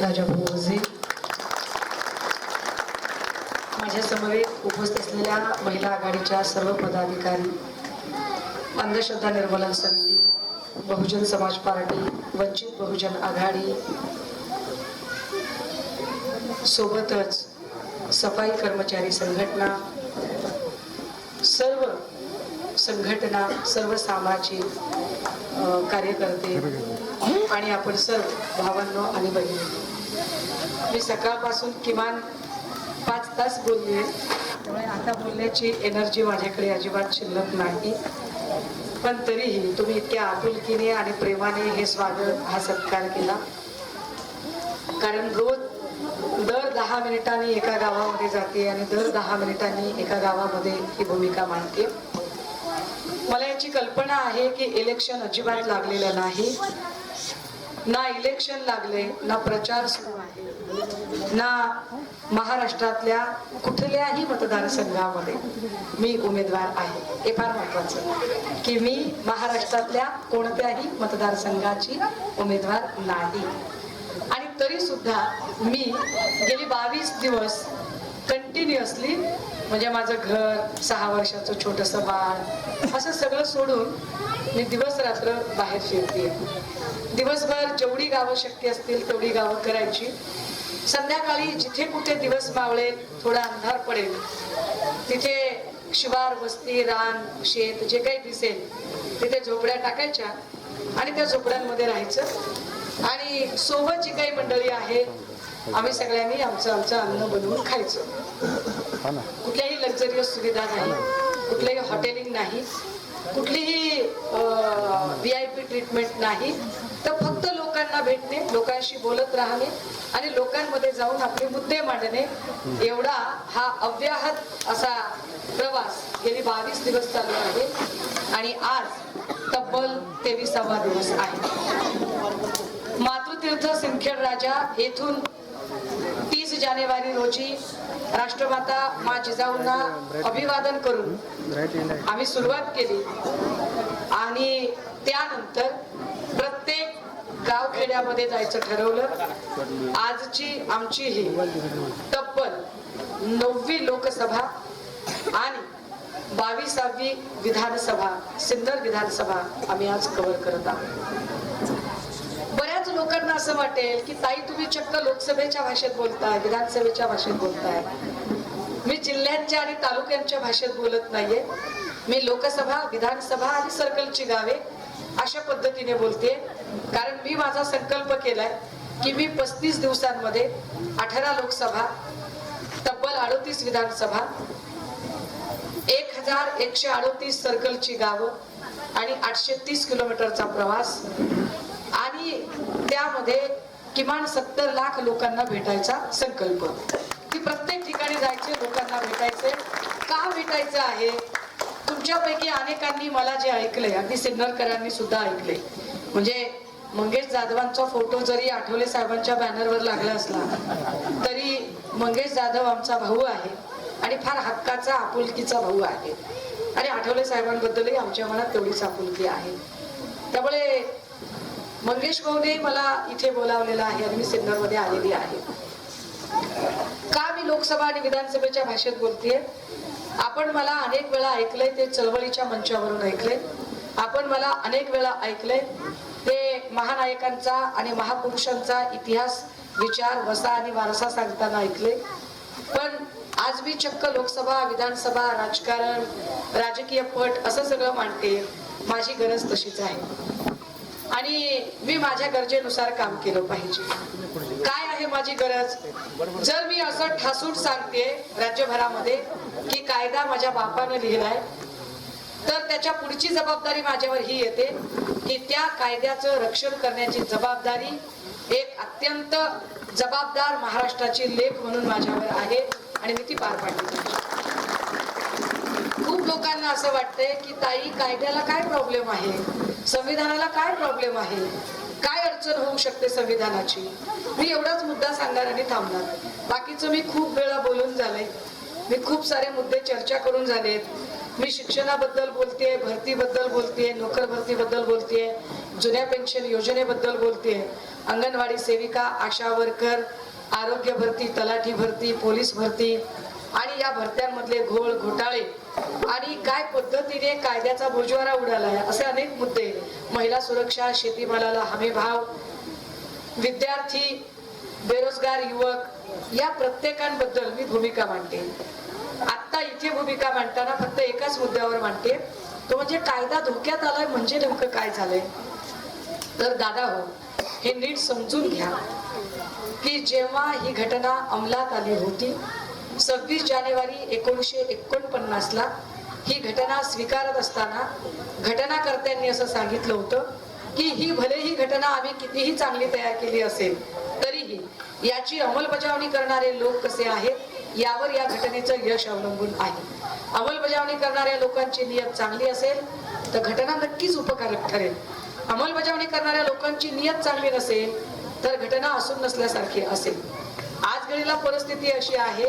राजा राजाभाऊ वझे माझ्या समवेत उपस्थित असलेल्या महिला आघाडीच्या सर्व पदाधिकारी अंधश्रद्धा निर्मूलन समिती बहुजन समाज पार्टी वंचित बहुजन आघाडी सोबतच सफाई कर्मचारी संघटना सर्व संघटना सर्व सामाजिक कार्यकर्ते आणि आपण सर्व भावांनो आणि बहिणी मी सकाळपासून किमान पाच तास बोलली आहे. त्यामुळे आता बोलण्याची एनर्जी माझ्याकडे अजिबात शिल्लक नाही. पण तरीही तुम्ही इतक्या आपुलकीने आणि प्रेमाने हे स्वागत हा सत्कार केला. कारण रोज दर दहा मिनिटांनी एका गावामध्ये जाते आणि दर दहा मिनिटांनी एका गावामध्ये ही भूमिका मांडते. मला याची कल्पना आहे की इलेक्शन अजिबात लागलेलं नाही. ना इलेक्शन लागले ना प्रचार सुरू आहे. ना महाराष्ट्रातल्या कुठल्याही मतदारसंघामध्ये मी उमेदवार आहे. हे फार महत्वाचं की मी महाराष्ट्रातल्या कोणत्याही मतदारसंघाची उमेदवार नाही. आणि तरी सुद्धा मी गेली बावीस दिवस कंटिन्युअसली म्हणजे माझं घर सहा वर्षाचं छोटंसं बाळ असं सगळं सोडून मी दिवस रात्र बाहेर फिरते दिवसभर जेवढी गावं शक्य असतील तेवढी गावं करायची. संध्याकाळी जिथे कुठे दिवस मावळेल थोडा अंधार पडेल तिथे शिवार वस्ती रान शेत जे काही दिसेल तिथे झोपड्या टाकायच्या आणि त्या झोपड्यांमध्ये राहायचं. आणि सोबत जी काही मंडळी आहे आम्ही सगळ्यांनी आमचं आमचं अन्न बनवून खायचं. कुठल्याही लक्झरियस सुविधा नाही कुठलंही हॉटेलिंग नाही कुठलीही व्ही आय पी ट्रीटमेंट नाही. तर फक्त लोकांना भेटणे लोकांशी बोलत राहणे आणि लोकांमध्ये जाऊन आपले मुद्दे मांडणे एवढा हा अव्याहत असा प्रवास गेली बावीस दिवस चालू आहे आणि आज तब्बल तेविसावा दिवस आहे. मातृतीर्थ सिंदखेड राजा येथून तीस जानेवारी रोजी राष्ट्रमाता मा जिजाऊंना अभिवादन करून आम्ही सुरुवात केली. आणि त्यानंतर प्रत्येक गावखेड्यामध्ये जायचं ठरवलं. आजची आमची ही तब्बल नववी लोकसभा आणि बावीसावी विधानसभा सिन्नर विधानसभा आम्ही आज कव्हर करत आहोत. असं वाटेल की ताई तुम्ही चक्क लोकसभेच्या भाषेत बोलताय विधानसभेच्या भाषेत बोलताय. मी जिल्ह्यांच्या आणि तालुक्यांच्या भाषेत बोलत नाहीये. मी लोकसभा विधानसभा आणि सर्कलची गावे अशा पद्धतीने बोलते कारण मी माझा संकल्प केलाय की मी पस्तीस दिवसांमध्ये अठरा लोकसभा तब्बल अडोतीस विधानसभा एक हजार एकशे अडोतीस सर्कलची गावं आणि आठशे तीस किलोमीटरचा प्रवास त्यामध्ये किमान सत्तर लाख लोकांना भेटायचा संकल्प. की प्रत्येक ठिकाणी जायचे लोकांना भेटायचे. का भेटायचं आहे? तुमच्यापैकी अनेकांनी मला जे ऐकलंय अगदी सिन्नरकरांनी सुद्धा ऐकले म्हणजे मंगेश जाधवांचा फोटो जरी आठवले साहेबांच्या बॅनरवर लागला असला तरी मंगेश जाधव आमचा भाऊ आहे आणि फार हक्काचा आपुलकीचा भाऊ आहे. आणि आठवले साहेबांबद्दलही आमच्या मनात तेवढीच आपुलकी आहे. त्यामुळे मंगेश भाऊने मला इथे बोलावलेलं आहे आणि मी सिन्नरमध्ये आलेली आहे. का मी लोकसभा आणि विधानसभेच्या भाषेत बोलतेय? आपण मला अनेक वेळा ऐकलंय ते चळवळीच्या मंचावरून ऐकले आपण मला अनेक वेळा ऐकलंय ते महानायकांचा आणि महापुरुषांचा इतिहास विचार वसा आणि वारसा सांगताना ऐकले पण आज मी चक्क लोकसभा विधानसभा राजकारण राजकीय पट असं सगळं मांडते माझी गरज तशीच आहे. आणि मी माझ्या गरजेनुसार काम केलं पाहिजे. काय आहे माझी गरज? जर मी असं ठासून सांगते राज्यभरामध्ये की कायदा माझ्या बापानं लिहिलाय तर त्याच्या पुढची जबाबदारी माझ्यावर ही येते की त्या कायद्याचं रक्षण करण्याची जबाबदारी एक अत्यंत जबाबदार महाराष्ट्राची लेख म्हणून माझ्यावर आहे आणि मी ती पार पाडली खूप लोकांना असं वाटतंय की ताई कायद्याला काय प्रॉब्लेम आहे? संविधानाला काय प्रॉब्लेम आहे? काय अडचण होऊ शकते संविधानाची? मी एवढाच मुद्दा सांगणार आणि थांबणार. बाकीचं मी खूप वेळा बोलून झाले. मी खूप सारे मुद्दे चर्चा करून झालेत मी शिक्षणाबद्दल बोलतेय भरतीबद्दल बोलतेय नोकर भरतीबद्दल बोलतेय जुन्या पेन्शन योजनेबद्दल बोलतेय अंगणवाडी सेविका आशा वर्कर आरोग्य भरती तलाठी भरती पोलीस भरती आणि या भरत्यांमधले घोळ घोटाळे आणि काय पद्धतीने कायद्याचा बोजवारा उडालाय असे अनेक मुद्दे महिला सुरक्षा शेतीमालाला हमी भाव विद्यार्थी बेरोजगार युवक या प्रत्येकांबद्दल मी भूमिका मांडते. आत्ता इथे भूमिका मांडताना फक्त एकाच मुद्द्यावर मांडते. तो म्हणजे कायदा धोक्यात आलाय म्हणजे नेमकं काय झालंय? तर दादा हो हे नीट समजून घ्या की जेव्हा ही घटना अंमलात आली होती सव्वीस जानेवारी एकोणीसशे एकोणपन्नास ला ही घटना स्वीकारत असताना घटनाकर्त्यांनी असं सांगितलं होतं की ही भले ही घटना आम्ही कितीही चांगली तयार केली असेल तरीही याची अंमलबजावणी करणारे लोक कसे आहेत यावर या घटनेचं यश अवलंबून आहे. अंमलबजावणी करणाऱ्या लोकांची नियत चांगली असेल तर घटना नक्कीच उपकारक ठरेल. अंमलबजावणी करणाऱ्या लोकांची नियत चांगली नसेल तर घटना असून नसल्यासारखी असेल. आज घडीला परिस्थिती अशी आहे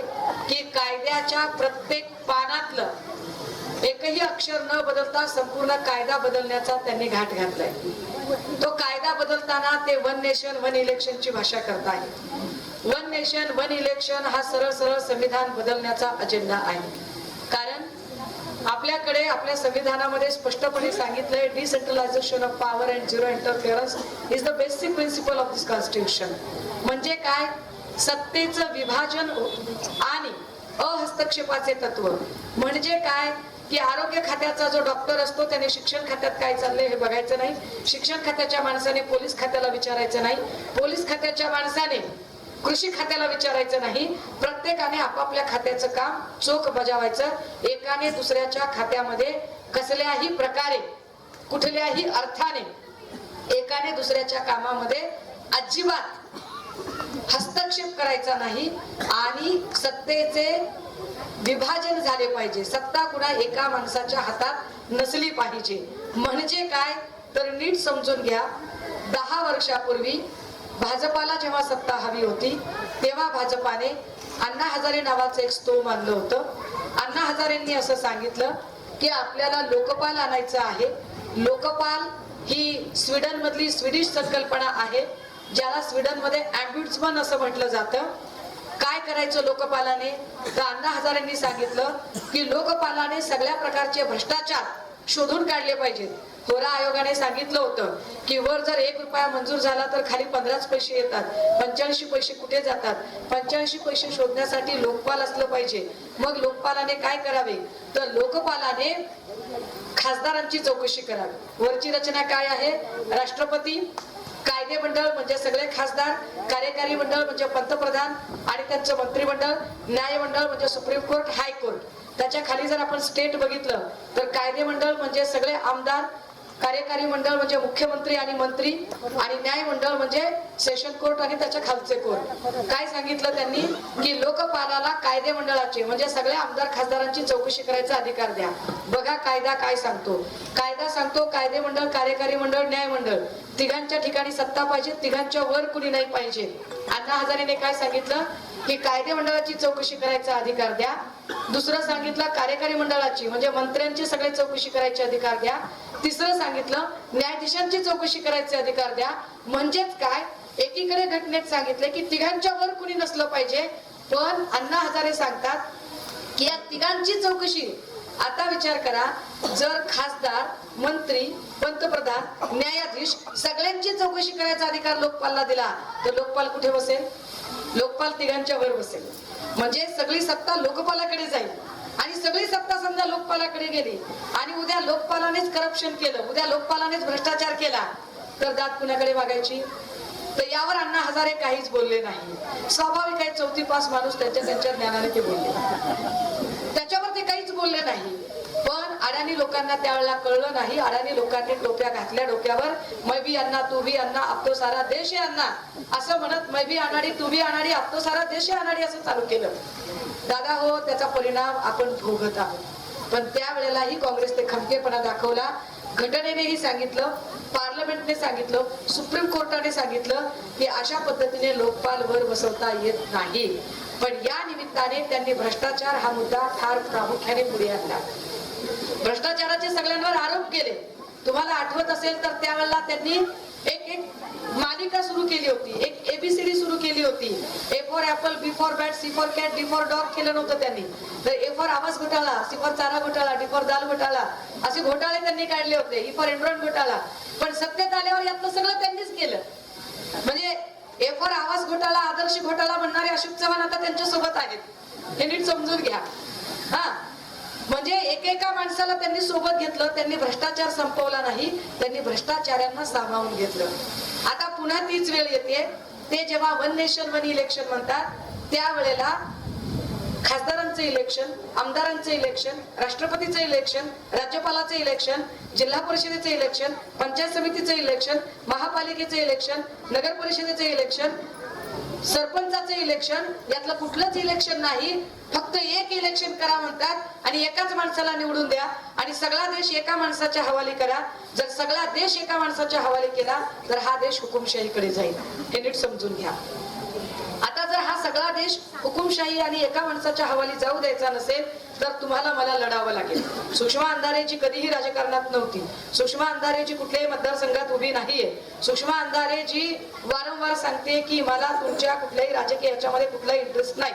की कायद्याच्या प्रत्येक पानातलं एकही अक्षर न बदलता संपूर्ण कायदा बदलण्याचा त्यांनी घाट घातलाय. तो कायदा बदलताना ते वन नेशन वन इलेक्शनची भाषा करतायत. वन नेशन वन इलेक्शन हा सरळ सरळ संविधान बदलण्याचा अजेंडा आहे. कारण आपल्याकडे आपल्या संविधानामध्ये स्पष्टपणे सांगितलंय decentralisation of power and zero interference is the basic principle of this constitution म्हणजे काय? सत्तेचं विभाजन आणि अहस्तक्षेपाचे तत्व. म्हणजे काय? की आरोग्य खात्याचा जो डॉक्टर असतो त्याने शिक्षण खात्यात काय चाललंय हे बघायचं नाही. शिक्षण खात्याच्या माणसाने पोलीस खात्याला विचारायचं नाही. पोलीस खात्याच्या माणसाने कृषी खात्याला विचारायचं नाही. प्रत्येकाने आपापल्या खात्याचं काम चोख बजावायचं. एकाने दुसऱ्याच्या खात्यामध्ये कसल्याही प्रकारे कुठल्याही अर्थाने एकाने दुसऱ्याच्या कामामध्ये अजिबात हस्तक्षेप करायचा नाही आणि सत्तेचे विभाजन झाले पाहिजे. सत्ता कुणा एका माणसाच्या हातात नसली पाहिजे. म्हणजे काय? तर नीट समजून घ्या दहा वर्षापूर्वी भाजपाला जेव्हा सत्ता हवी होती तेव्हा भाजपाने अण्णा हजारे नावाचं एक स्तोम आणलं होतं. अण्णा हजारेंनी असं सांगितलं की आपल्याला लोकपाल आणायचं आहे. लोकपाल ही स्वीडनमधली स्वीडिश संकल्पना आहे. ज्याला स्वीडनमध्ये अँब्युट्समन असं म्हटलं जातं. काय करायचं लोकपालाने? तर अण्णा हजारेंनी सांगितलं की लोकपालाने सगळ्या प्रकारचे भ्रष्टाचार शोधून काढले पाहिजेत. होरा आयोगाने सांगितलं होतं की वर जर एक रुपया मंजूर झाला तर खाली पंधराच पैसे येतात. पंच्याऐंशी पैसे कुठे जातात? पंच्याऐंशी पैसे शोधण्यासाठी लोकपाल असलं पाहिजे. मग लोकपालाने काय करावे? तर लोकपालाने खासदारांची चौकशी करावी. वरची रचना काय आहे? राष्ट्रपती कायदे मंडळ म्हणजे सगळे खासदार कार्यकारी मंडळ म्हणजे पंतप्रधान आणि त्यांचं मंत्रिमंडळ न्यायमंडळ म्हणजे सुप्रीम कोर्ट हायकोर्ट. त्याच्याखाली जर आपण स्टेट बघितलं तर कायदे मंडळ म्हणजे सगळे आमदार कार्यकारी मंडळ म्हणजे मुख्यमंत्री आणि मंत्री आणि न्याय मंडळ म्हणजे सेशन कोर्ट आणि त्याच्या खालचे कोर्ट. काय सांगितलं त्यांनी? की लोकपालाला कायदे मंडळाची म्हणजे सगळ्या आमदार खासदारांची चौकशी करायचा अधिकार द्या. बघा कायदा काय सांगतो. कायदा सांगतो कायदे मंडळ कार्यकारी मंडळ न्याय मंडळ. तिघांच्या ठिकाणी सत्ता पाहिजे तिघांच्या वर कुणी नाही पाहिजे. अण्णा हजारेने काय सांगितलं? की कायदे मंडळाची चौकशी करायचा अधिकार द्या. दुसरं सांगितलं कार्यकारी मंडळाची म्हणजे मंत्र्यांची सगळे चौकशी करायचे अधिकार द्या. तिसरं सांगितलं न्यायाधीशांची चौकशी करायचे अधिकार द्या. म्हणजेच काय? एकीकडे घटनेत सांगितले की तिघांच्या वर कुणी नसलं पाहिजे. पण अण्णा हजारे सांगतात की या तिघांची चौकशी आता विचार करा जर खासदार मंत्री पंतप्रधान न्यायाधीश सगळ्यांची चौकशी करायचा अधिकार लोकपालला दिला तर लोकपाल कुठे बसेल? लोकपाल तिघांच्या वर बसेल. म्हणजे सगळी सत्ता लोकपालाकडे जाईल. आणि सगळी सत्ता समजा लोकपालाकडे गेली आणि उद्या लोकपालानेच करप्शन केलं उद्या लोकपालानेच भ्रष्टाचार केला तर दात कुणाकडे मागायची? तर यावर अण्णा हजारे काहीच बोलले नाही. स्वाभाविक आहे चौथी पास माणूस त्यांच्या त्यांच्या ज्ञानाने ते बोलले त्याच्यावर ते काहीच बोलले नाही. पण अडाणी लोकांना त्यावेळेला कळलं नाही. अडाणी लोकांनी टोप्या घातल्या डोक्यावर. मैबी अण्णा तू बी अण्णा आपतो सारा देश आहे अण्णा असं म्हणत मैबी अनाडी तू बी अनाडी आपतो सारा देश अनाडी असं चालू केलं. दादा हो त्याचा परिणाम आपण भोगत आहोत. पण त्यावेळेलाही काँग्रेसने खमकेपणा दाखवला. घटनेनेही सांगितलं पार्लमेंटने सांगितलं सुप्रीम कोर्टाने सांगितलं की अशा पद्धतीने लोकपाल वर बसवता येत नाही. पण या निमित्ताने त्यांनी भ्रष्टाचार हा मुद्दा फार प्रामुख्याने पुढे आणला. भ्रष्टाचाराचे सगळ्यांवर आरोप केले. तुम्हाला आठवत असेल तर त्यावेळेला त्यांनी एक एक मालिका सुरू केली होती. एक एबीसीडी सुरू केली होती. A for apple B for bat C for cat D for dog केलं नव्हतं त्यांनी. तर ए फॉर आवाज घोटाळा सी फॉर चारा घोटाळा डी फॉर दाल घोटाळा असे घोटाळे त्यांनी काढले होते. ई फॉर एन्ड्रॉइड घोटाळा. पण सत्तेत आल्यावर यातलं सगळं त्यांनीच केलं. म्हणजे ए फॉर आवाज घोटाळा आदर्श घोटाळा म्हणणारे अशोक चव्हाण आता त्यांच्यासोबत आहेत. हे नीट समजून घ्या. हा. एकेका माणसाला त्यांनी सोबत घेतलं त्यांनी भ्रष्टाचार संपवला नाही त्यांनी भ्रष्टाचारांना सामावून घेतलं. आता पुन्हा तीच वेळ येते. ते जेव्हा वन नेशन वन इलेक्शन म्हणतात त्यावेळेला खासदारांचं इलेक्शन आमदारांचं इलेक्शन राष्ट्रपतीचं इलेक्शन राज्यपालाचं इलेक्शन जिल्हा परिषदेचं इलेक्शन पंचायत समितीचं इलेक्शन महापालिकेचं इलेक्शन नगर परिषदेचं इलेक्शन सरपंचाचं इलेक्शन यातलं कुठलंच इलेक्शन नाही. फक्त एक इलेक्शन करा म्हणतात आणि एकाच माणसाला निवडून द्या आणि सगळा देश एका माणसाच्या हवाली करा. जर सगळा देश एका माणसाच्या हवाली केला तर हा देश हुकुमशाहीकडे जाईल. हे नीट समजून घ्या. सगळा देश हुकुमशाही आणि एका माणसाच्या हवाली जाऊ द्यायचा नसेल तर तुम्हाला मला लढावं लागेल. सुषमा अंधारेची कधीही राजकारणात नव्हती. सुषमा अंधारेची कुठल्याही मतदारसंघात उभी नाहीये. सुषमा अंधारे जी वारंवार सांगते की मला तुमच्या कुठल्याही राजकीय याच्यामध्ये कुठलाही इंटरेस्ट नाही.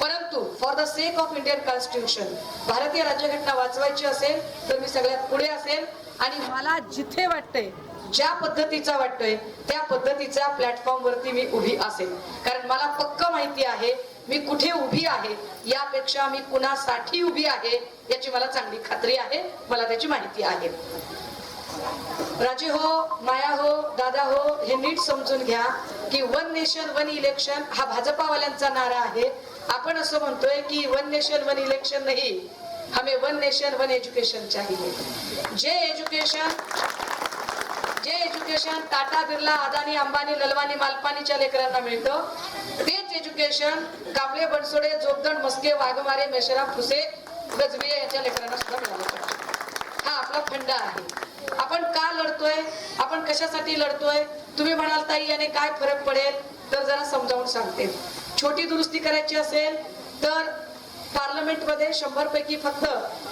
परंतु for the sake of Indian constitution भारतीय राज्यघटना वाचवायची असेल तर मी सगळ्यात पुढे असेल आणि मला जिथे वाटतंय ज्या पद्धतीचा वाटतोय त्या पद्धतीच्या प्लॅटफॉर्म वरती मी उभी असेल कारण मला पक्क माहिती आहे मी कुठे उभी आहे यापेक्षा मी कुणासाठी उभी आहे याची मला चांगली खात्री आहे मला त्याची माहिती आहे. राजे हो माया हो दादा हो हे नीट समजून घ्या की वन नेशन वन इलेक्शन हा भाजपावाल्यांचा नारा आहे. आपण असं म्हणतोय की वन नेशन वन इलेक्शन नाही. हमें वन नेशन वन एज्युकेशन चाहिए. जे एज्युकेशन एज्युकेशन टाटा बिर्ला अदानी अंबानी ललवानी मालपानीच्या लेकरांना मिळतं. तेच एज्युकेशन कांबळे बनसोडे जोगदंड मस्के वाघमारे मेशरा फुसे गजबिये यांच्या लेकरांना सुद्धा मिळालं. पाहिजे हा आपला फंड आहे. आपण का लढतोय? आपण कशासाठी लढतोय? तुम्ही म्हणाल ताई याने काय फरक पडेल? तर जरा समजावून सांगते. छोटी दुरुस्ती करायची असेल तर पार्लमेंटमध्ये शंभर पैकी फक्त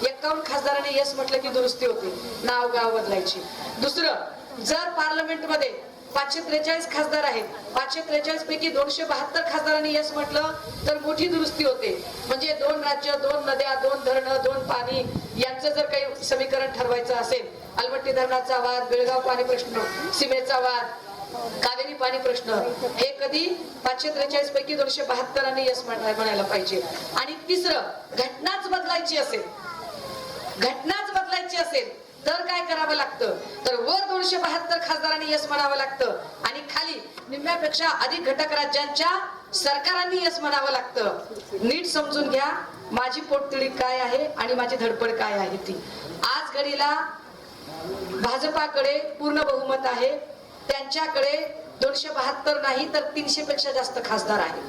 एकावन्न खासदारांनी यस म्हटलं की दुरुस्ती होती. नाव गाव बदलायची. दुसरं जर पार्लमेंटमध्ये पाचशे त्रेचाळीस खासदार आहेत पाचशे त्रेचाळीस पैकी दोनशे बहात्तर खासदारांनी यस म्हटलं तर मोठी दुरुस्ती होते. म्हणजे दोन राज्य दोन नद्या दोन धरणं दोन पाणी यांचं जर काही समीकरण ठरवायचं असेल अलमट्टी धरणाचा वाद बेळगाव पाणी प्रश्न सीमेचा वाद कावेरी पाणी प्रश्न हे कधी पाचशे त्रेचाळीस पैकी दोनशे बहात्तरांनी यस म्हणाय- म्हणायला पाहिजे. आणि तिसरं घटनाच बदलायची असेल. घटनाच बदलायची असेल. तर काय करावं लागतं? तर वर दोनशे बहात्तर खासदारांनी यस म्हणावं लागतं. आणि खाली निम्म्यापेक्षा अधिक घटक राज्यांच्या सरकारांनी यस म्हणावं लागतं. नीट समजून घ्या माझी पोटतिडी काय आहे आणि माझी धडपड काय आहे ती. आज घडीला भाजपाकडे पूर्ण बहुमत आहे. त्यांच्याकडे दोनशे बहात्तर नाही तर तीनशे पेक्षा जास्त खासदार आहे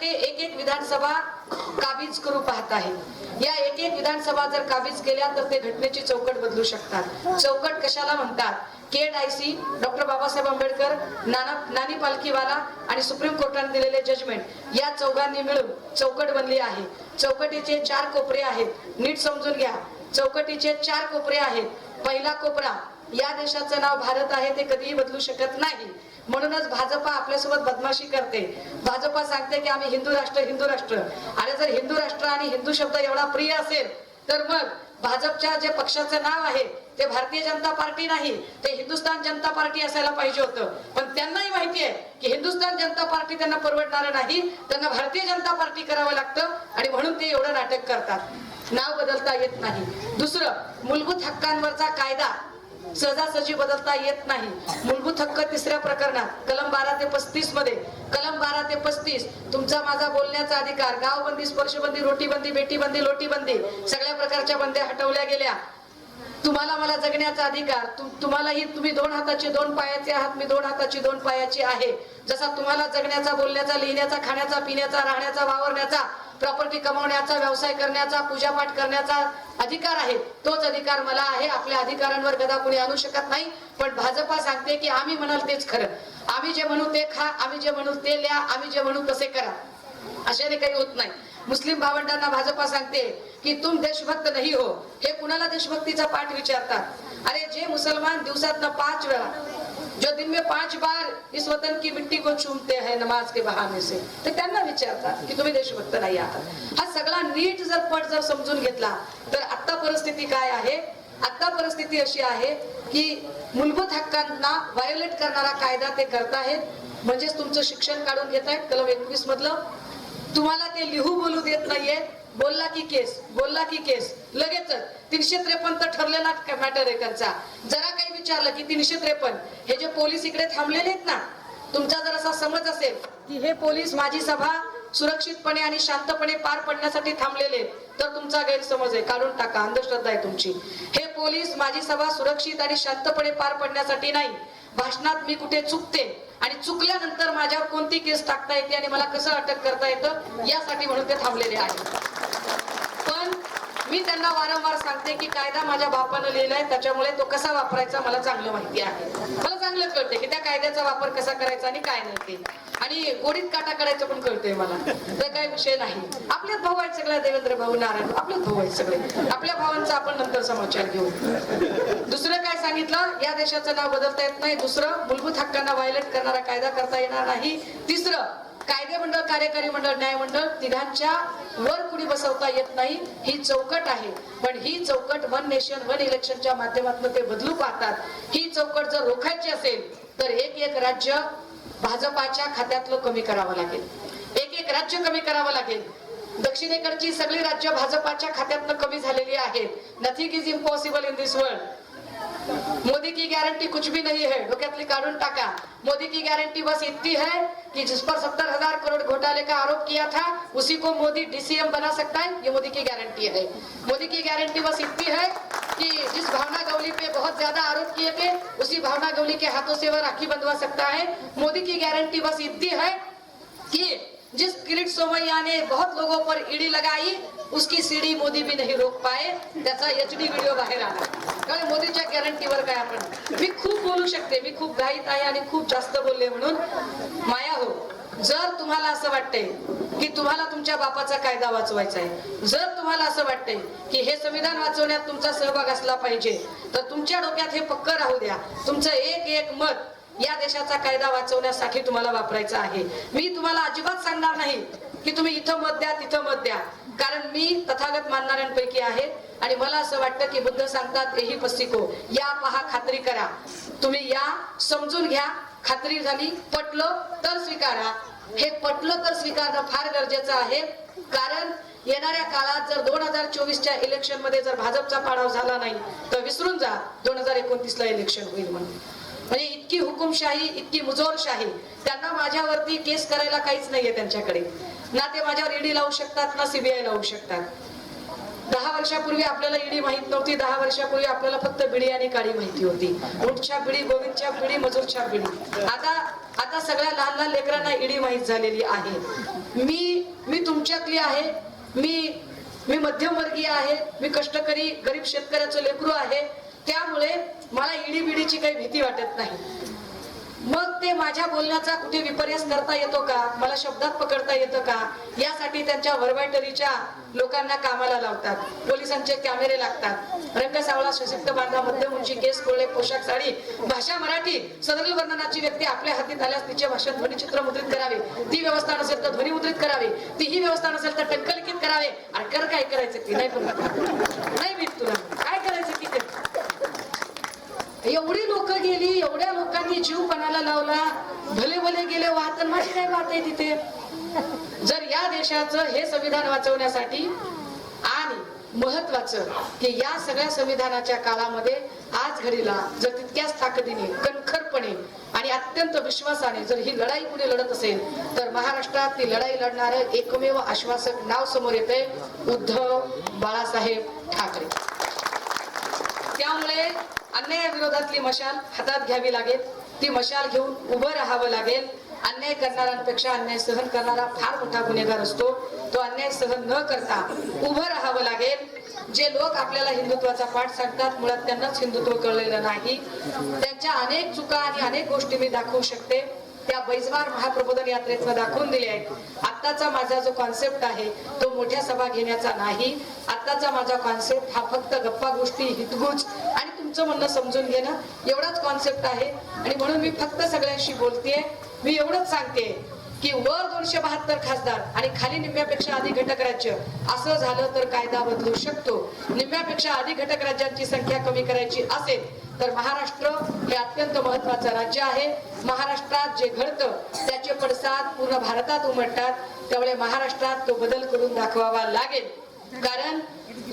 टक्के एक एक विधानसभा काबीज करू पाहत आहे. या एक एक विधानसभा जर काबीज केल्या तर ते घटनेची चौकट बदलू शकतात. चौकट कशाला म्हणतात? K I C doctor Babasaheb Ambedkar Nana Nani Palkhivala आणि सुप्रीम कोर्टाने दिलेले जजमेंट या चौघांनी मिळून चौकट बनली आहे. चौकटीचे चार कोपरे आहेत. नीट समजून घ्या. चौकटीचे चार कोपरे आहेत. पहिला कोपरा या देशाचं नाव भारत आहे ते कधीही बदलू शकत नाही. म्हणूनच भाजपा आपल्यासोबत बदमाशी करते. भाजपा सांगते की आम्ही हिंदू राष्ट्र हिंदू राष्ट्र. आणि जर हिंदू राष्ट्र आणि हिंदू शब्द एवढा प्रिय असेल तर मग भाजपच्या जे पक्षाचं नाव आहे ते भारतीय जनता पार्टी नाही ते हिंदुस्थान जनता पार्टी असायला पाहिजे होतं. पण त्यांनाही माहिती आहे की हिंदुस्थान जनता पार्टी त्यांना परवडणार नाही त्यांना भारतीय जनता पार्टी करावं लागतं आणि म्हणून ते एवढं नाटक करतात. नाव बदलता येत नाही. दुसरं मूलभूत हक्कांवरचा कायदा सहजासहजी बदलता येत नाही. मूलभूत हक्क तिसऱ्या प्रकरणात कलम बारा ते पस्तीसमध्ये कलम बारा ते पस्तीस तुमचा माझा बोलण्याचा अधिकार गावबंदी स्पर्शबंदी रोटीबंदी बेटीबंदी लोटीबंदी सगळ्या प्रकारच्या बंद्या हटवल्या गेल्या. तुम्हाला मला जगण्याचा अधिकार तुम्हालाही तुम्ही दोन हाताचे दोन पायाचे आहात मी दोन हाताची दोन पायाची आहे. जसा तुम्हाला जगण्याचा बोलण्याचा लिहिण्याचा खाण्याचा पिण्याचा राहण्याचा वावरण्याचा प्रॉपर्टी कमवण्याचा व्यवसाय करण्याचा पूजापाठ करण्याचा अधिकार आहे तोच अधिकार मला आहे. आपल्या अधिकारांवर गदा कुणी आणू शकत नाही. पण भाजपा सांगते की आम्ही म्हणाल तेच खरं. आम्ही जे म्हणू ते खा आम्ही जे म्हणू ते लिहा आम्ही जे म्हणू तसे करा. अशाने काही होत नाही. मुस्लिम भावंडांना भाजपा सांगते की तुम देशभक्त नाही हो. हे कुणाला देशभक्तीचा पाठ विचारतात? अरे जे मुसलमान दिवसातनं पाच वेळा जो दिन में पांच बार इस वतन की मिट्टी को चूमते हैं नमाज के बहाने से तर त्यांना विचारतात की तुम्ही देशभक्त नाही आहात. हा सगळा नीट जर पट जर समजून घेतला तर आता परिस्थिती काय आहे? आता परिस्थिती अशी आहे की मूलभूत हक्कांना व्हायोलेट करणारा कायदा ते करतायत म्हणजेच तुमचं शिक्षण काढून घेत आहेत. कलम एकवीस मधलं तुम्हाला ते लिहू बोलू देत नाहीये बोलला की केस बोलला की केस. लगेचच. तीनशे त्रेपन्न तर ठरलेला मॅटर आहे त्यांचा. जरा काही विचारलं की तीनशे त्रेपन्न. हे जे पोलीस इकडे थांबलेले आहेत ना तुमचा जर असा समज असेल की हे पोलीस माझी सभा सुरक्षितपणे आणि शांतपणे पार पडण्यासाठी थांबलेले तर तुमचा गैरसमज आहे. काढून टाका. अंधश्रद्धा आहे तुमची. हे पोलीस माझी सभा सुरक्षित आणि शांतपणे पार पडण्यासाठी नाही. भाषणात मी कुठे चुकते आणि चुकल्यानंतर माझ्यावर कोणती केस टाकता येते आणि मला कसं अटक करता येतं यासाठी म्हणून ते थांबलेले आहे. मी त्यांना वारंवार सांगते की कायदा माझ्या बापानं लिहिलाय त्याच्यामुळे तो कसा वापरायचा मला चांगलं माहिती आहे. मला चांगलं कळते की त्या कायद्याचा वापर कसा करायचा आणि काय नाही ते. आणि गोडीत काटा करायचं पण कळतंय मला. तर काय विषय नाही. आपल्यात भाऊ आहेत सगळ्या देवेंद्र भाऊ नारायण आपल्यात भाऊ आहेत सगळे. आपल्या भावांचा आपण नंतर समाचार घेऊ. दुसरं काय सांगितलं? या देशाचं नाव बदलता येत नाही. दुसरं मूलभूत हक्कांना व्हायलेट करणारा कायदा करता येणार नाही. तिसरं कायदे मंडळ कार्यकारी मंडळ न्याय मंडळ तिघांच्या वर कुणी बसवता येत नाही ही चौकट आहे. पण ही चौकट वन नेशन वन इलेक्शनच्या माध्यमातून ते बदलू पाहतात. ही चौकट जर रोखायची असेल तर एक एक राज्य भाजपाच्या खात्यातलं कमी करावं लागेल. एक एक राज्य कमी करावं लागेल. दक्षिणेकडची सगळी राज्य भाजपाच्या खात्यातनं कमी झालेली आहेत. Nothing is impossible in this world Modi की गारंटी कुछ भी नहीं है। डोक्यातली काढून टाका मोदी की गारंटी बस इतनी है कि जिस पर सत्तर हज़ार करोड़ घोटाले का आरोप किया था, उसी को मोदी डीसीएम बना सकता है। ये मोदी की गारंटी है। मोदी की गारंटी बस इतनी है कि जिस भावना गवली पे बहुत ज़्यादा आरोप किए थे, उसी भावना गवली के हाथों से वह राखी बंधवा सकता है। मोदी की गारंटी बस इतनी है कि जिस किरीट सोमैया ने बहुत लोगों पर ईडी लगाई उसकी सीडी मोदी भी नहीं रोक पाए त्याचा एच डी व्हिडिओ बाहेर आला कारण मोदीच्या गॅरंटीवर काय आपण मी खूप बोलू शकते मी खूप घाईत आहे आणि खूप जास्त बोलले म्हणून। माया हो जर तुम्हाला असं वाटतंय की तुम्हाला तुमच्या बापाचा कायदा वाचवायचा आहे जर तुम्हाला असं वाटतंय की हे संविधान वाचवण्यात तुमचा सहभाग असला पाहिजे तर तुमच्या डोक्यात हे पक्क राहू द्या. तुमचं एक एक मत या देशाचा कायदा वाचवण्यासाठी तुम्हाला वापरायचा आहे. मी तुम्हाला अजिबात सांगणार नाही. की तुम्ही इथं मत द्या तिथं मत द्या. कारण मी तथागत मानणाऱ्यांपैकी आहे आणि मला असं वाटतं की बुद्ध सांगतात तेही पस्तिको या पहा खात्री करा. तुम्ही या समजून घ्या खात्री झाली पटलं तर स्वीकारा. हे पटलं तर स्वीकारणं फार गरजेचं आहे. कारण येणाऱ्या काळात जर दोन हजार चोवीसच्या इलेक्शनमध्ये जर भाजपचा पाडाव झाला नाही तर विसरून जा दोन हजार एकोणतीसला इलेक्शन होईल म्हणून. म्हणजे इतकी हुकुमशाही इतकी मुजोरशाही त्यांना माझ्यावरती केस करायला काहीच नाहीये त्यांच्याकडे. ना ते माझ्यावर ईडी लावू शकतात ना सीबीआय लावू शकतात. दहा वर्षापूर्वी आपल्याला ईडी माहीत नव्हती दहा वर्षापूर्वी आपल्याला फक्त बिडी आणि काळी माहिती होती. उठच्या बिडी गोविंदच्या बिडी मजूरच्या बिडी. आता आता सगळ्या लहान लहान लेकरांना ईडी माहीत झालेली आहे. मी मी तुमच्यातली आहे मी मी मध्यमवर्गीय आहे मी कष्टकरी गरीब शेतकऱ्याचं लेकरू आहे. त्यामुळे मला ईडी बिडीची काही भीती वाटत नाही. मग ते माझ्या बोलण्याचा कुठे विपर्यास करता येतो का? मला शब्दात पकडता येतं का? यासाठी त्यांच्या वरवायटरीच्या लोकांना कामाला लावतात. पोलिसांचे कॅमेरे लागतात. रंग सावळा सशक्त बांधा मध्यम उंची केस कोळे पोशाख साडी भाषा मराठी सदरील वर्णनाची व्यक्ती आपल्या हातीत आल्यास तिचे भाषण ध्वनिचित्र मुद्रित करावे. ती व्यवस्था नसेल तर ध्वनी मुद्रित करावे. तीही व्यवस्था नसेल तर टंकलिखित करावे. आणि कर काय करायचं ती? नाही पण नाही मी तुला. काय करायचं? एवढी लोक गेली एवढ्या लोकांनी जीव पणाला लावला? भले भले गेले वाहत माझी काय वाहत आहे तिथे. जर या देशाचं हे संविधान वाचवण्यासाठी आणि महत्वाचं की या सगळ्या संविधानाच्या काळामध्ये आज घडीला जर तितक्याच ताकदीने कणखरपणे आणि अत्यंत विश्वासाने जर ही लढाई पुढे लढत असेल तर महाराष्ट्रात ती लढाई लढणार एकमेव आश्वासक नाव समोर येते उद्धव बाळासाहेब ठाकरे. त्यामुळे अन्याया विरोधातली मशाल हातात घ्यावी लागेल. ती मशाल घेऊन उभं राहावं लागेल. अन्याय करणाऱ्यांपेक्षा अन्याय सहन करणारा फार मोठा गुन्हेगार असतो. तो अन्याय सहन न करता उभं राहावं लागेल. जे लोक आपल्याला हिंदुत्वाचा पाठ सांगतात मुळात त्यांनाच हिंदुत्व कळलेलं नाही. त्यांच्या अनेक चुका आणि अनेक गोष्टी मी दाखवू शकते. त्या बैजवार महाप्रबोधन यात्रेतनं दाखवून दिले आहेत आत्ताचा माझा जो कॉन्सेप्ट आहे तो मोठ्या सभा घेण्याचा नाही. आत्ताचा माझा कॉन्सेप्ट हा फक्त गप्पा गोष्टी हितगुज आणि तुमचं म्हणणं समजून घेणं एवढाच कॉन्सेप्ट आहे. आणि म्हणून मी फक्त सगळ्यांशी बोलतेय. मी एवढंच सांगते की वर दोनशे बहात्तर खासदार आणि खाली निम्म्यापेक्षा अधिक घटक राज्य असं झालं तर कायदा बदलू शकतो. निम्म्यापेक्षा अधिक घटक राज्यांची संख्या कमी करायची असेल तर महाराष्ट्र हे अत्यंत महत्वाचं राज्य आहे. महाराष्ट्रात जे घडतं त्याचे पडसाद पूर्ण भारतात उमटतात. त्यामुळे महाराष्ट्रात तो बदल करून दाखवावा लागेल. कारण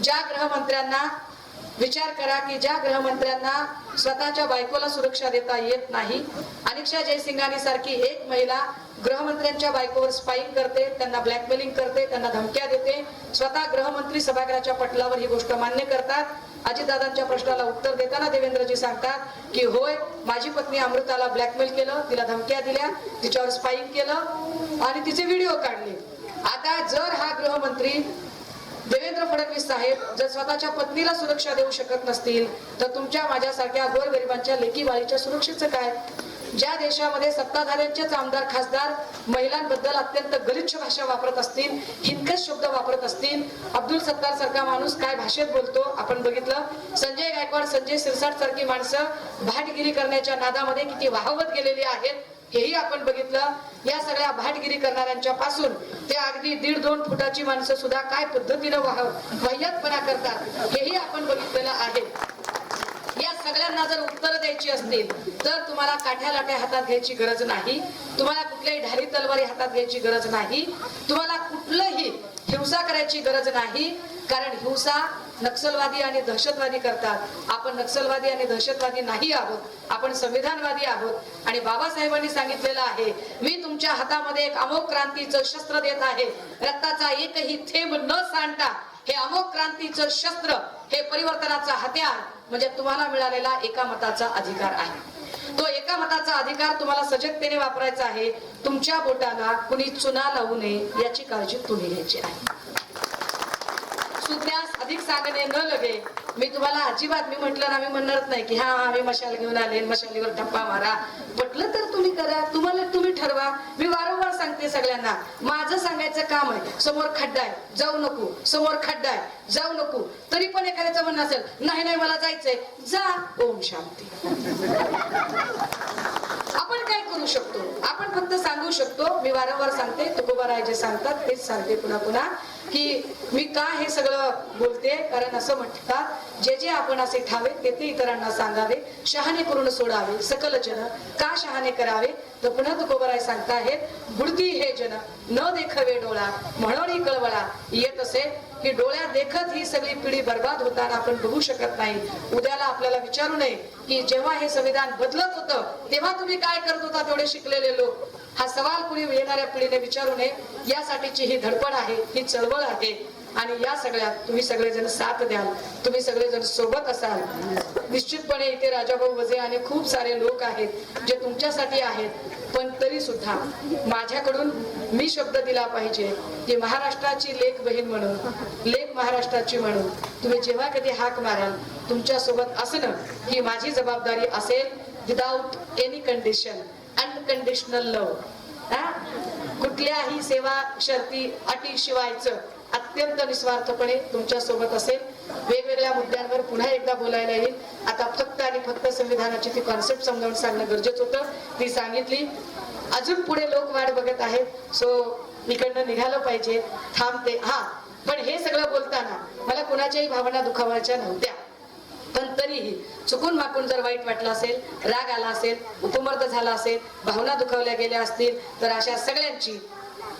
ज्या गृहमंत्र्यांना विचार करा की ज्या गृहमंत्र्यांना स्वतःच्या बायकोला सुरक्षा देता येत नाही अनिक्षा जयसिंगानी सारखी एक महिला गृहमंत्र्यांच्या बायकोवर स्पाईंग करते त्यांना ब्लॅकमेलिंग करते त्यांना धमक्या देते स्वतः गृहमंत्री सभागृहाच्या पटलावर ही गोष्ट मान्य करतात. अजितदादांच्या प्रश्नाला उत्तर देताना देवेंद्रजी सांगतात की होय माझी पत्नी अमृताला ब्लॅकमेल केलं तिला धमक्या दिल्या तिच्यावर स्पाईक केलं आणि तिचे व्हिडिओ काढले. आता जर हा गृहमंत्री देवेंद्र फडणवीस साहेब जर स्वतःच्या पत्नीला सुरक्षा देऊ शकत नसतील तर तुमच्या माझ्यासारख्या गोरगरिबांच्या लेकी बाळीच्या सुरक्षेचं काय? ज्या देशामध्ये सत्ताधाऱ्यांचेच आमदार खासदार महिलांबद्दल अत्यंत गलिच्छ भाषा वापरत असतील हिंकस शब्द वापरत असतील अब्दुल सत्तार सारखा माणूस काय भाषेत बोलतो? आपण बघितलं संजय गायकवाड संजय सिरसाट सारखी माणसं भाटगिरी करण्याच्या नादामध्ये किती वाहवत गेलेली आहेत हेही आपण बघितलं. या सगळ्या भाटगिरी करणाऱ्यांच्या पासून ते अगदी दीड दोन फुटाची माणसं सुद्धा काय पद्धतीनं वाह वाह्यातपणा करतात हेही आपण बघितलेलं आहे. या सगळ्यांना जर उत्तर द्यायची असतील तर तुम्हाला काठ्या लाट्या हातात घ्यायची गरज नाही. तुम्हाला कुठल्याही ढाली तलवारी हातात घ्यायची गरज नाही. तुम्हाला कुठलंही हिंसा करायची गरज नाही. कारण हिंसा नक्षलवादी आणि दहशतवादी करतात. आपण नक्षलवादी आणि दहशतवादी नाही आहोत. आपण संविधानवादी आहोत. आणि बाबासाहेबांनी सांगितलेलं आहे मी तुमच्या हातामध्ये एक अमोक क्रांतीचं शस्त्र देत आहे. रक्ताचा एकही थेंब न सांडता हे अमोक क्रांतीचं शस्त्र हे परिवर्तनाचा हत्यार म्हणजे तुम्हाला मिळालेला एका मताचा अधिकार आहे. तो एका मताचा अधिकार तुम्हाला सजगतेने वापरायचा आहे. तुमच्या बोटाला कुणी चुना लावू नये याची काळजी तुम्ही घ्यायची आहे. सुज्ञास अधिक सांगणे न लगे मी तुम्हाला अजिबात मी म्हटलं ना मी म्हणणारच नाही की हा आम्ही मशाल घेऊन आले मशालीवर टप्पा मारा. म्हटलं तर तुम्ही करा तुम्हाला तुम्ही ठरवा. मी वारंवार सांगते सगळ्यांना माझं सांगायचं काम आहे समोर खड्डा आहे जाऊ नको समोर खड्डा आहे जाऊ नको. तरी पण एखाद्याचं म्हणणं असेल नाही नाही मला जायचंय. जा ओम शांती. आपण काय करू शकतो? आपण फक्त सांगू शकतो मी वारंवार सांगते तुकोबाराय जे सांगतात तेच सांगते पुन्हा पुन्हा की मी का हे सगळं बोलते कारण असं म्हणतात जे जे आपण असे ठावे ते ते इतरांना सांगावे शहाणे करून सोडावे सकल जन का शहाणे करावे? तर पुन्हा तुकोबराय सांगताहेत बुडती हे जन न देखवे डोळा म्हणून कळवळा. येत असे की डोळ्या देखत ही सगळी पिढी बर्बाद होताना आपण बघू शकत नाही. उद्याला आपल्याला विचारू नये की जेव्हा हे संविधान बदलत होतं तेव्हा तुम्ही काय करत होता तेवढे शिकलेले लोक? हा सवाल कुणी येणाऱ्या पिढीने विचारू नये. यासाठीची ही धडपड आहे ही चळवळ आहे. आणि या सगळ्यात तुम्ही सगळेजण साथ द्याल. तुम्ही सगळेजण सोबत असाल. निश्चितपणे इथे राजाभाऊ वजे आणि खूप सारे लोक आहेत जे तुमच्यासाठी आहेत. पण तरी सुद्धा माझ्याकडून मी शब्द दिला पाहिजे की महाराष्ट्राची लेख बहीण म्हणून लेख महाराष्ट्राची म्हणून तुम्ही जेव्हा कधी हाक माराल तुमच्यासोबत असणं ही माझी जबाबदारी असेल without any condition unconditional love कुठल्याही सेवा शर्ती अटी शिवायचं अत्यंत निस्वार्थपणे तुमच्यासोबत असेल. वेगवेगळ्या मुद्द्यांवर पुन्हा एकदा बोलायला येईल. आता फक्त आणि फक्त संविधानाची ती कॉन्सेप्ट समजावून सांगणं गरजेचं होतं. ती सांगितली. अजून पुढे लोक वाट बघत आहेत. सो इकडनं निघालं पाहिजे. थांबते. हा. पण हे सगळं बोलताना मला कुणाच्याही भावना दुखावायच्या नव्हत्या. पण तरीही चुकून माकून जर वाईट वाटलं असेल राग आला असेल उपमर्द झाला असेल भावना दुखावल्या गेल्या असतील तर अशा सगळ्यांची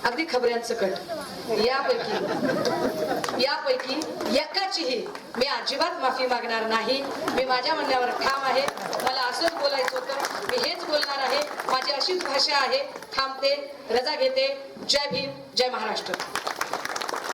अगदी खबऱ्यांचं कट यापैकी यापैकी एकाचीही मी अजिबात माफी मागणार नाही. मी माझ्या म्हणण्यावर ठाम आहे. मला असंच बोलायचं होतं. मी हेच बोलणार आहे. माझी अशीच भाषा आहे. थांबते रजा घेते. जय भीम जय महाराष्ट्र.